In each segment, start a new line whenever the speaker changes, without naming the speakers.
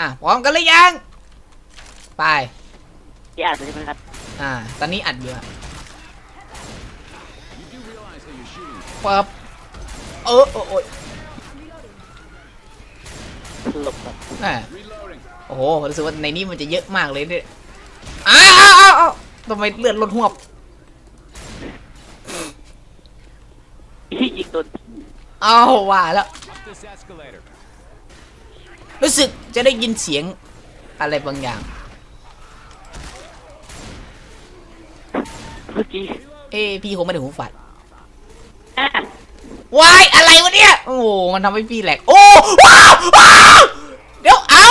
อะพร้อมกันหรือยัง ไป
ที่อ่านใช่ไหมครับ
อ่า ตอนนี้อัดอยู่อะปั๊บเออโอ้โอ้ย
หลบก่อน
แหม่โอ้โหรู้สึกว่าในนี้มันจะเยอะมากเลยเนี่ยอ้าวอ้าวอ้าวอ้าวทำไมเลือดลดหวบ
ที่ยิงโดน
อ้าวว่าแล้ว
This escalator.
รู้สึกจะได้ยินเสียงอะไรบางอย่าง
เมื่อกี้
เอ้พี่คงไม่ได้หูฝาด
อะ
วายอะไรวะเนี่ย โอ้โหมันทำให้พี่แหลก โอ้ว้าวว้าวเดี๋ยวเอา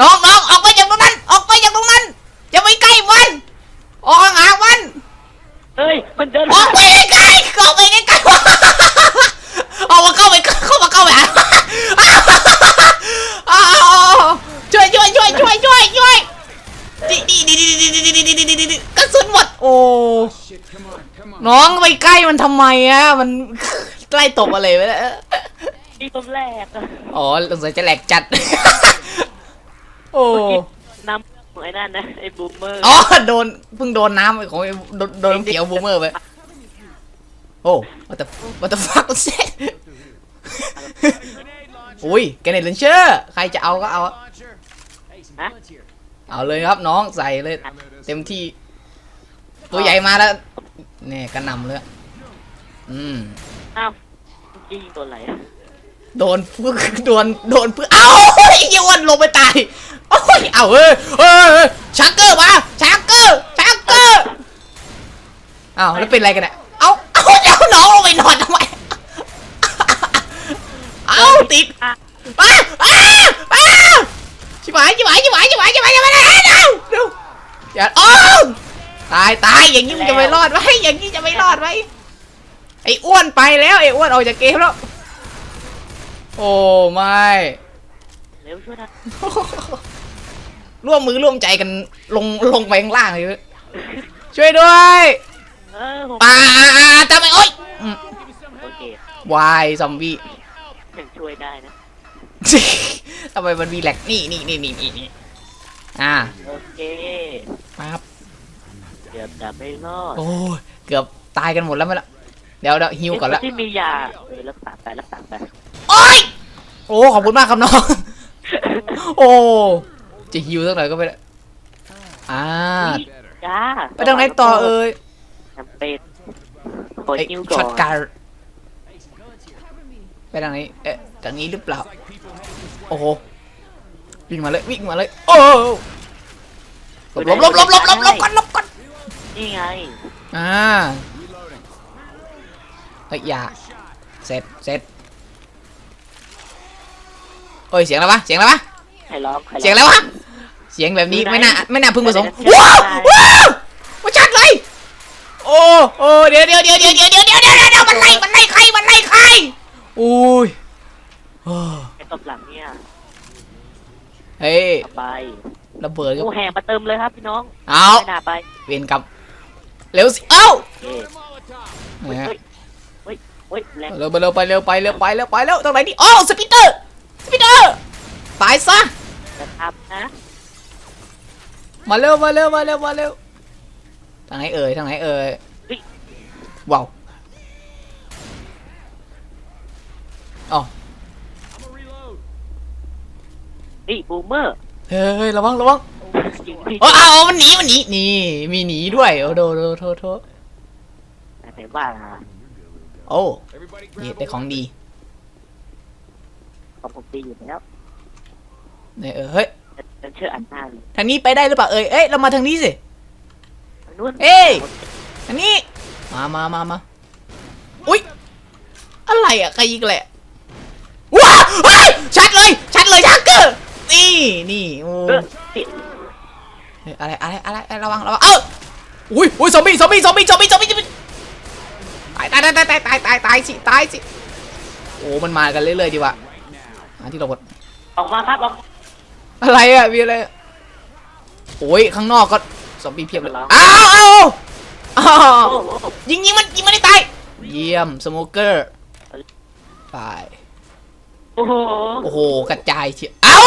น้องน้องออกไปจากตรงนั้น ออกไปจากตรงนั้นอย่าไปใกล้มัน ออกห่างๆมัน
เฮ้ยมันเดิน
ออกไปใกล้ๆออกไปใกล้ๆออกมาเข้าไปเข้ามาเข้าไปหาอ้าว ช่วยช่วยช่วยช่วยดีดีดีดีดีดีดีดีดีกระสุนหมดโอ้น้องไปใกล้มันทำไมอะมันใกล้ตบอะไรไปแล้ว
ที่ต้นแรกอะ
อ๋อสงสัยจะแหลกจัด โอ้
น้ำของไอ้นั่นนะไอ้บูมเมอร์
อ๋อโดนเพิ่งโดนน้ำของไอ้โดนเขียวบูมเมอร์ไปโอ้วัตวัตฟักเซ่อุ้ยแกเนตเลนเชอร์ ใครจะเอาก็เอา
Launcher. Hey, some bullets here.
เอาเลยครับน้องใส่เลย เต็มที่ ตัวใหญ่มาแล้วเนี่ยกระหนำเลยอืม
อ้าวเมื่อกี้ยิงตัวไหนอะ
โดนเพื่อโดนโดนเพื่อเอาไอ้เหี้ยอ้วนลงไปตายโอ้ยเอาเฮ้ยเฮ้ยเฮ้ยชักเกอร์มาชักเกอร์ชักเกอร์อ้าวแล้วเป็นอะไรกันเนี่ยเอาเอาเดี๋ยวน้องลงไปนอนทำไมเอาติด
อ
ย่าอ้าวตายตายอย่างนี้มันจะไม่รอดไว้อย่างนี้จะไม่รอดไว้ไอ้อ้วนไปแล้วไอ้อ้วนออกจากเกมแล้ว โอ้ไม่
เร็วช่วยนะ
ร่วมมือร่วมใจกันลงลงไปข้างล่างเลยเว้ยช่วยด้วย
เออผม
ป่าทำไมโอ๊ยอืม
โอเควา
ยซอมบี้
ยังช่วยได้นะ
ทำไมมันมีแหลกนี่นี่นี่นี่นี่นี่ อ่า
โอเค
ปั๊บ
เดี๋ยวจะไม่รอด
โอ้ยเกือบตายกันหมดแล้วไหมล่ะเดี๋ยวเดี๋ยวฮิวก่อนละ
ไที่มียาเออรักษาไปรักษาไป
โอ้ยโอ้ขอบคุณมากครับน้อง โอ้จะฮิวสักหน่อยก็ไม่ได้อ่า
ยา
ไปทางไหนต่อเอ่ย
จำเป็นขอ
ไอ้
คิวก่อ
ช็อต
น
การ์ไปทางไหนเอ๊ะทางนี้หรือเปล่าโอ้โห วิ่งมาเลยวิ่งมาเลยโอ้หลบหลบหลบหลบหลบหลบหลบก่อนหลบก่อน
นี่ไง
อ่าเฮ้ยอย่าเสร็จเสร็จเฮ้ยเสียงอะไรวะเสียงอะไรวะ
ใครร้องใคร
เสียงอะไรวะเสียงแบบนี้
ไม่
น่าไม่น่าพึงประสงค์ว้าวว้าวมาชัดเลยโอ้โอ้เดี๋ยวเดี๋ยวเดี๋ยวเดี๋ยวเดี๋ยวเดี๋ยวเดี๋ยวเดี๋ยวเดี๋ยวมันไล่มันไล่ใครมันไล่ใครอุ้ยโอ้
ไอ้ตบหลังเนี่ย
เฮ้ย
เอาไป
ระเบิดก็
โอ้แห่มาเติมเลยครับพี่น้อง
เอา
ไม่น่าไป
เวียนกลับเร็วสิเอ้า
โอเค
Molotov.
เฮ้ย
แหม
เฮ้ยเฮ้ยแรง
เร็วไปเร็วไปเร็วไปเร็วไปเร็วไปเร็วตรงไหนดิโอ้สปิเตอร์สปิเตอร์ตายซะ
นะครับนะ
มาเร็วมาเร็วมาเร็วมาเร็วทางไหนเอ่ยทางไหนเอ่ยว้าวอ๋อ
นี่บูมเมอร์
เฮ้ยระวังระวัง
ยิงพี่
โอ้เอาเอามันหนีมันหนีนี่มีหนีด้วยโอ้โดโดโทโท
แต่ว่า
โอ้
Everybody
นี่
grab
ได้
a
ของดี
ของผมดีอยู่แล้ว
เนี่ยเออเฮ้ย
ฉันเชื่ออันหน้าเลย
ทางนี้ไปได้หรือเปล่าเอ้ยเอ้ยเรามาทางนี้สิ
ทางนู้น
เอ้ยทางนี้มามามามาอุ้ยอะไรอะใครยิงแหละว้าวเฮ้ยชัดเลยชัดเลยชักเกอร์ นี่นี่โอ้
เออติด
เฮ้ยอะไรอะไรอะไรอะไรระวังระวังเอออุ้ยอุ้ยซอมบี้ซอมบี้ซอมบี้ซอมบี้ซอมบี้ซอมบี้ตายตายตายตายตายตายตายสิตายสิโอ้มันมากันเรื่อยๆดีว่ะหาที่หลบก่อน
ออกมาครับออก
อะไรอะมีอะไรโอ้ยข้างนอกก็ซอมบี้เพียบเลย
เหรอ
อ้าวอ้าวอ้าว
โอ้โห
ยิงยิงมันยิงมันให้ตายเยี่ยมสโมเกอร์ไป
โอ้โอ้โห
โอ้โหกระจายเชียวเอ้า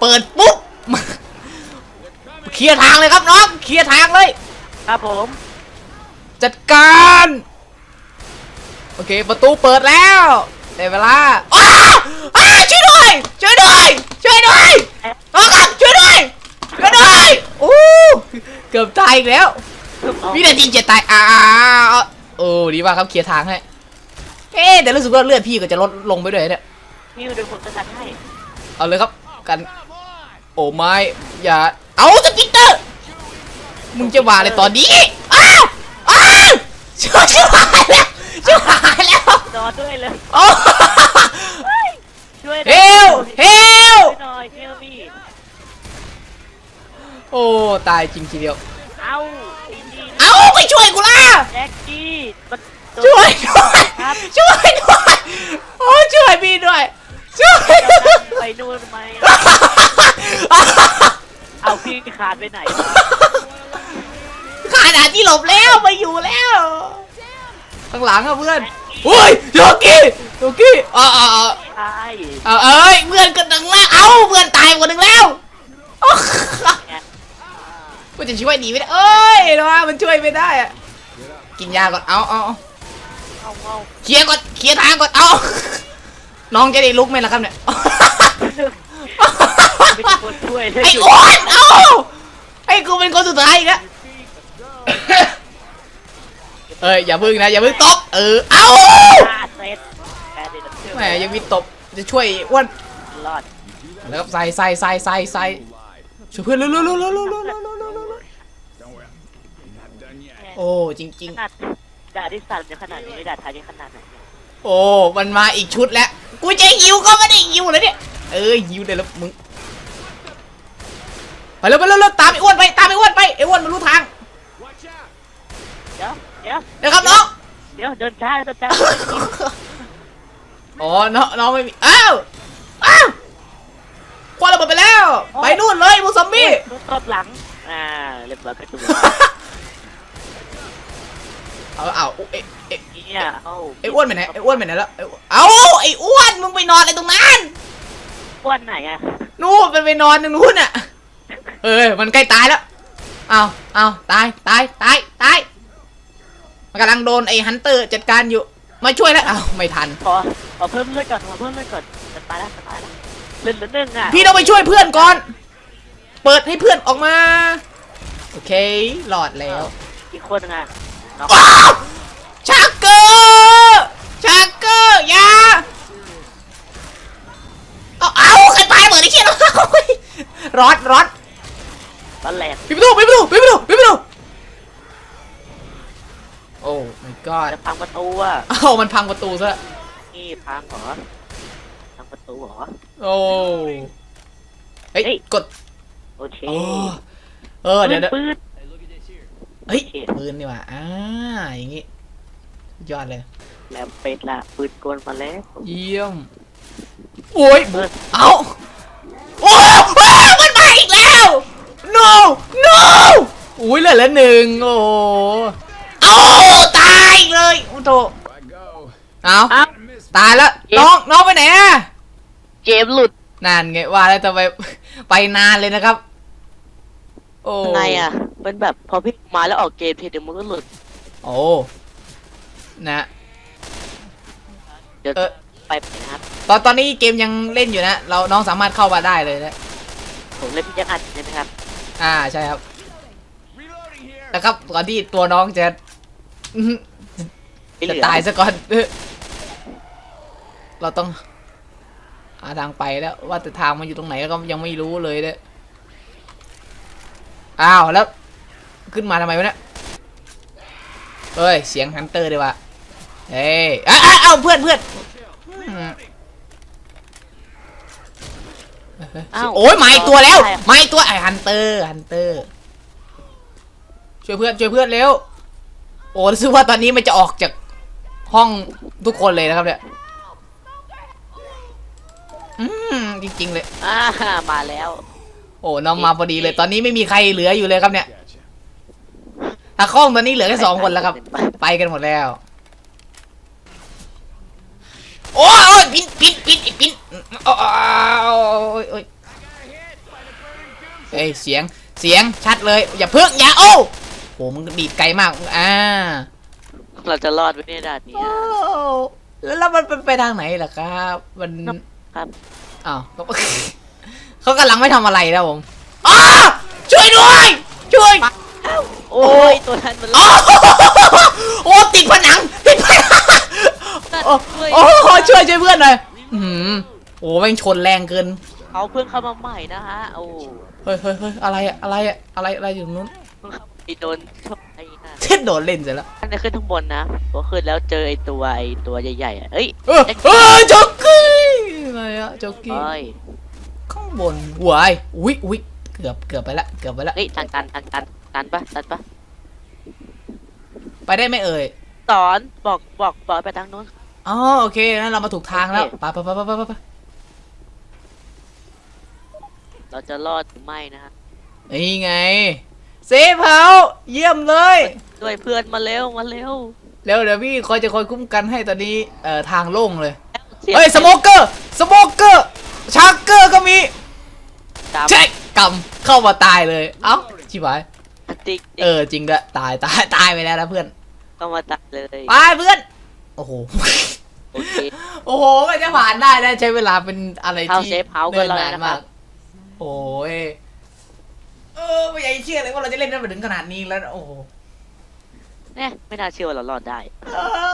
เปิดปุ๊บ เคลียร์ทางเลยครับน้อง เคลียร์ทางเลย
ครับผม
จัดการ โอเค ประตูเปิดแล้วได้เวลาอ้าอ้าช่วยด้วย ช่วยด้วย ช่วยด้วยน้องครับช่วยด้วยช่วยด้วยโอ้เกือบตายอีกแล้ววินาทีจะตายอ้าวโอ้ดีมากครับเคลียร์ทางให้ เอ๊ะแต่รู้สึกว่าเลือดพี่ก็จะลดลงไปด้วยเนี่ย
พี่เดี๋ยวผมจะจัดให้
เอาเลยครับกันโอ้ไม่อย่าเอาสปิกเตอร์มึงจะมาเลยตอนนี้อ้าวอ้าวช่วยช่วยหายแล้วช่วยหายแล้ว
นอนด้วยเลย
โอ้
ช่วย
เฮลเฮล
ช่วยหน่อยเฮลมี่
โอ้ตายจริงทีเดียว
เอาไอ้นี่
เอาไปช่วยกูล่ะ
แจ็คกี้มันโดน
ช่วยด้วย
ครับ
ช่วยด้วย โอ้ช่วยพี่ด้วย ช่วย
เจ้านั่งไปนู่นทำไมอะเอาพี่ขาดไปไหน
ขาดาที่หลบแล้วไปอยู่แล้วข้างหลังอะเพื่อนโอ้ยโยกี้โยกี้อ่าอ่าอ่า
ใช่
เอาเอ้ยเพื่อนกันดังล่างเอาเพื่อนตายคนหนึ่งแล้วอ๊อกกูจะช่วยหนีไม่ได้เอ้ยนะว่ามันช่วยไม่ได้อะกินยาก่อนเอาเอาเอา
เอาเอา
เคลียร์ก่อนเคลียร์ทางก่อนเอาน้องจะได้ลุกไหมล่ะครับเนี่ย
ไม่ใช่คนช่วยเลย
ไอ้อ้วนเอาไอ้กูเป็นคนสุดท้ายอีกแล้วเอ้ยอย่าพึ่งนะอย่าพึ่งตบเออเอา
ฆ่าเซตแกเด็ดเชื่อ
แหมยังมีตบจะช่วยอ้วน
รอด
แล้วก็ใส่ใส่ใส่ใส่ใส่ช่วยเพื่อนเร็วเร็วเร็วเร็วเร็วเร็วเร็วเร็วเร็วเร็ว
Don't worry. I'm not done yet.
โอ้จริง
ขนาด ด่าที่สั่นจะขนาดนี้ด่าทายจะขนาดไหนเนี่ย
ๆโอ้ มันมาอีกชุดแล้ว กูจะหิวก็ไม่ได้หิวเลยเนี่ย เอ้ยหิวเดี๋ยวแล้วมึง ไปเร็วไปเร็วเร็วตามไอ้อ้วนไป ตามไอ้อ้วนไป ไอ้อ้วนมันรู้ทาง
Watch out.
เดี๋ยวเดี๋ยว
เดี๋ยวครับน้อง
เดี๋ยวเดินช้าเดินช้า
อ๋อ น้องน้องไม่มี อ้าว อ้าวควันระเบิดไปแล้ว ไปนู่นเลยพวกซอมบี้
รถตบหลัง อ่า เรียบร้อยกระตุ้น
เอาเอาเอ๊ะเอ๊ะ
เนี่ยเอา
ไอ้อ้วนไปไหนไอ้อ้วนไปไหนแล้วไอ้อ้วนเอาไอ้อ้วนมึงไปนอนอะไรตรงนั้น
อ้วนไหนอะ
นู่นมันไปนอนตรงนู้นอะเอ้ยมันใกล้ตายแล้วเอาเอาตายตายตายตายมันกำลังโดนไอ้ฮันเตอร์จัดการอยู่มาช่วยแล้วอ้าวไม่ทัน
ขอขอเพิ่มเลือดก่อนขอเพิ่มเลือดก่อนจะตายแล้วจะตายแล้วเลือดเหลือหนึ่งอะ
พี่ต้องไปช่วยเพื่อนก่อน เปิดให้เพื่อนออกมา โอเคหลอดแล้ว
อีกคนหนึงอะน้อง
ว้าวชักเกอร์ชักเกอร์อยาเอาเอาใครปาระเบิดไอ้เชี่ยเอารอดรอด
ตอนแรก
ปิดประตูปิดประตูปิดประตูปิดประตูโอ้ my god
จะพังประตูอะ
เอ้ามันพังประตูซะ
นี่พังเหรอพังประตูเหรอ
โอ้เฮ้ย
เฮ้ย
กด
โอเค
โอ้เออเดี๋ยวเดี๋ เฮ้ย
โอเค
ปืนนี่หว่าอ่าอย่างงี้สุดยอดเลย
แล้วเป็ดละปืนกลมาแล้ว
เยี่ยมโอ้ย
เบิด
เอาโอ้อ้าวมันมาอีกแล้ว no no อุ้ยเหลือละหนึ่งโอ้เอาตายอีกเลยโอ้โถ
I go.
เอา
อ้าว
Miss.
ตายแล้วน้องน้องไปไหนอะ
เกมหลุด
นั่นไงว่าแล้วจะไปไปนานเลยนะครับ โอ้
ไงอะ เป็นแบบพอพี่มาแล้วออกเกมทีเดียวมันก็หลุด
โอ้ นะ
เดี๋ยว
เออ
ไปนะครับ
ตอนตอนนี้เกมยังเล่นอยู่นะ เราน้องสามารถเข้ามาได้เลยนะ
ผมเล่นพี่ยักษ์อัดใช่ไหมครับ
อ่าใช่ครับ
Reloading here.
นะครับก่อนที่ตัวน้องจะอื้อหือ
ไม่เห
จะ
ลือ
ตายซะก่อนเออเราต้องหาทางไปแล้ว ว่าแต่ทางมันอยู่ตรงไหนก็ยังไม่รู้เลยเนี่ยอ้าวแล้ว ขึ้นมาทำไมวะเนี่ยเฮ้ย เสียงฮันเตอร์ดีว่ะเฮ้ยอ้าวอ้าวอ้าวเพื่อนเพื่อนอืม
อ้าว
โอ้ยมาอีกตัวแล้ว
ใช่
มาอีกตัวไอ้ฮันเตอร์ฮันเตอร์ ช่วยเพื่อนช่วยเพื่อนเร็ว โอ้รู้สึกว่าตอนนี้มันจะออกจากห้องทุกคนเลยนะครับเนี่ยอืมจริง ๆ เลย
อ่ามาแล้ว
โอ้น้องมาพอดีเลย ตอนนี้ไม่มีใครเหลืออยู่เลยครับเนี่ย
Gotcha.
ตาข้องตอนนี้เหลือแค่สองคนแล้วครับ ไปกันหมดแล้วโโอ้ยโอ้ยปินปินปินไอ้ปินโอ้ยโอ้ยเฮ้ยเสียงเสียงชัดเลย อย่าเพิ่งอย่าโอ้โหมึงดีดไกลมากอ่า
เราจะรอดไว้ในด่านนี้
โอ้
อะ
แล้วแล้วมันเป็นไปทางไหนล่ะครับ มัน
ครับ
อ้าวก็เขากำลังไม่ทำอะไรแล้วผมอ้าช่วยด้วย ช่วย
โอ้ยตัวนั้นมัน
อ๋อโอ้ติดผนังติดผนังโอ้โอ้ช่วยช่วยเพื่อนหน่อยอื้อหือโอ้แม่งชนแรงเกิน
เขาเพิ่งเข้ามาใหม่นะฮะโอ้
เฮ้ยเฮ้ยเฮ้ยอะไรอะอะไรอะอะไรอะไรอยู่ตรงนู้น
เพิ่งเข้าไปโดนชกไอ้นั่น
เช่นโดนเล่นเสร็จแล้ว
อันนี้ขึ้นข้างบนนะพอขึ้นแล้วเจอไอ้ตัวไอ้ตัวใหญ่ๆอะเอ้ย
เออเออจ็อกกี้อะไรอะจ็อกกี้
เอ้ย
ข้างบนหวายอุ้ยอุ้ยเกือบเกือบไปละเกือบไปละ
เฮ้ยทางตันทางตัน ตันปะตันปะ
ไปได้ไหมเอ่ย
สอนบอกบอกบอกไปทางนู้น
อ๋อโอเคงั้นเรามาถูกทางแล้ว
โอเค
ไปไปไปไปไปไปไป
เราจะรอดหรือไม่นะฮะ
นี่ไงเซฟเฮาเยี่ยมเลย
ด้วยเพื่อนมาเร็วมาเร็ว
เร็วเดี๋ยวพี่คอยจะคอยคุ้มกันให้ตอนนี้เอ่อทางโล่งเลย
สีง
เฮ้ยสโมเกอร์สโมเกอร์ชาร์เกอร์ก็มี
ตาม
เช็คกำเข้ามาตายเลย เอ้าชิบหาย
ติ๊ก
เออจริงด้วยตายตายตายไปแล้วนะเพื่อน
เข้ามาตัดเลย
ไปเพื่อน โอ้โห
โอเค
โอ้โหก็จะผ่านได้นะใช้เวลาเป็นอะไร
เข้า
ที่
เซฟเฮาส์กัน
เนิ่น
แล้ว
นาน
นะครับ
มากโอ้ยเออไม่อยากจะเชื่อเลยว่าเราจะเล่นได้มาถึงขนาดนี้แล้วนะโอ้โห
เนี่ยไม่น่าเชื่อว่าเรารอดได้
เออ